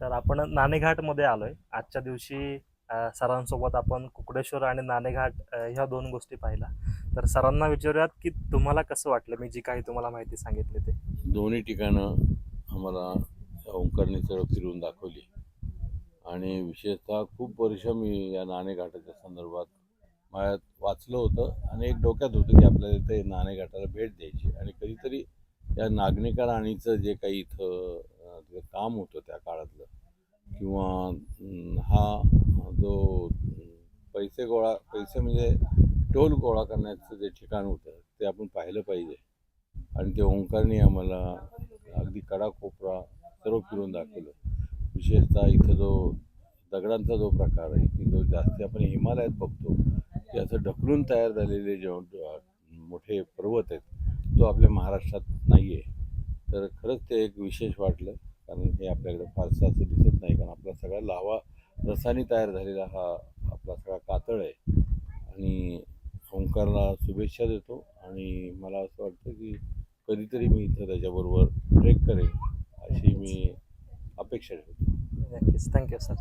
तर आपण नाणेघाटमध्ये आलोय. आजच्या दिवशी सरांसोबत आपण कुकडेश्वर आणि नाणेघाट ह्या दोन गोष्टी पाहिल्या. तर सरांना विचारूयात की तुम्हाला कसं वाटलं? मी जी काही तुम्हाला माहिती सांगितली ते. दोन्ही ठिकाणं आम्हाला ओंकारने चढ फिरवून दाखवली. आणि विशेषतः खूप वर्ष मी या नाणेघाटाच्या संदर्भात माझ्यात वाचलं होतं आणि एक डोक्यात होतं की आपल्याला इथे नाणेघाटाला भेट द्यायची. आणि कधीतरी या नागनिका राणीचं जे काही इथं जे काम होतं त्या काळातलं. किंवा हा जो पैसे गोळा पैसे म्हणजे टोल गोळा करण्याचं जे ठिकाण होतं ते आपण पाहिलं पाहिजे. आणि ते ओंकारने आम्हाला अगदी कडा कोपरा सर्व फिरून दाखवलं. विशेषतः इथं जो दगडांचा जो प्रकार आहे की जो जास्ती आपण हिमालयात बघतो की असं ढकलून तयार झालेले जे मोठे पर्वत आहेत तो आपल्या महाराष्ट्रात नाही आहे तर खरंच ते एक विशेष वाटलं. कारण हे आपल्याकडे फारसं असं दिसत नाही कारण आपला सगळा लावा रसाने तयार झालेला हा आपला सगळा कातळ आहे. आणि ओंकारला शुभेच्छा देतो आणि मला असं वाटतं की कधीतरी मी इथं त्याच्याबरोबर ट्रेक करेन अशी मी अपेक्षा ठेवतो. नक्कीच. Thank you sir.